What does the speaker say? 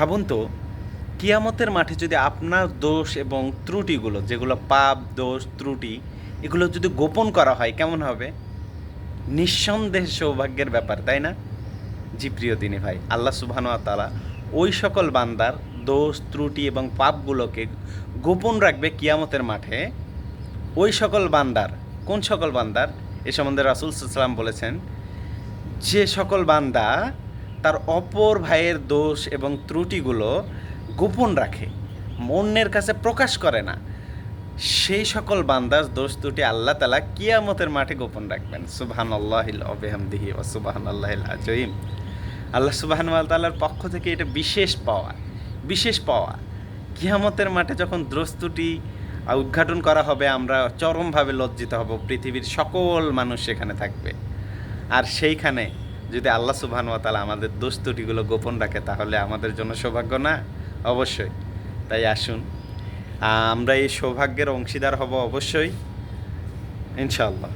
ভাবুন তো, কিয়ামতের মাঠে যদি আপনার দোষ এবং ত্রুটিগুলো, যেগুলো পাপ, দোষ, ত্রুটি, এগুলো যদি গোপন করা হয়, কেমন হবে? নিঃসন্দেহ সৌভাগ্যের ব্যাপার, তাই না? জি, প্রিয় দিনী ভাই, আল্লাহ সুবহান তালা ওই সকল বান্দার দোষ, ত্রুটি এবং পাপগুলোকে গোপন রাখবে কিয়ামতের মাঠে। ওই সকল বান্দার, কোন সকল বান্দার? এ সম্বন্ধে রাসুল সাল্লাম বলেছেন, যে সকল বান্দা তার অপর ভাইয়ের দোষ এবং ত্রুটিগুলো গোপন রাখে অন্যের কাছে প্রকাশ করে না। সেই সকল বান্দাস দোষ ত্রুটি আল্লাহ তালা কিয়ামতের মাঠে গোপন রাখবেন। সুবাহান আল্লাহিল অবেহামদিহি ও সুবাহান আল্লাহিল আজইম আল্লাহ সুবাহান তাল্লার পক্ষ থেকে এটা বিশেষ পাওয়া বিশেষ পাওয়া। কিয়ামতের মাঠে যখন ত্রুটি উদ্ঘাটন করা হবে, আমরা চরমভাবে লজ্জিত হব। পৃথিবীর সকল মানুষ সেখানে থাকবে। আর সেইখানে যদি আল্লাহ সুবহান ওয়া তাআলা আমাদের দোষ ত্রুটিগুলো গোপন রাখে, তাহলে আমাদের জন্য সৌভাগ্য না? অবশ্যই। তাই আসুন। আমরা এই সৌভাগ্যের অংশীদার হব অবশ্যই। ইনশাআল্লাহ।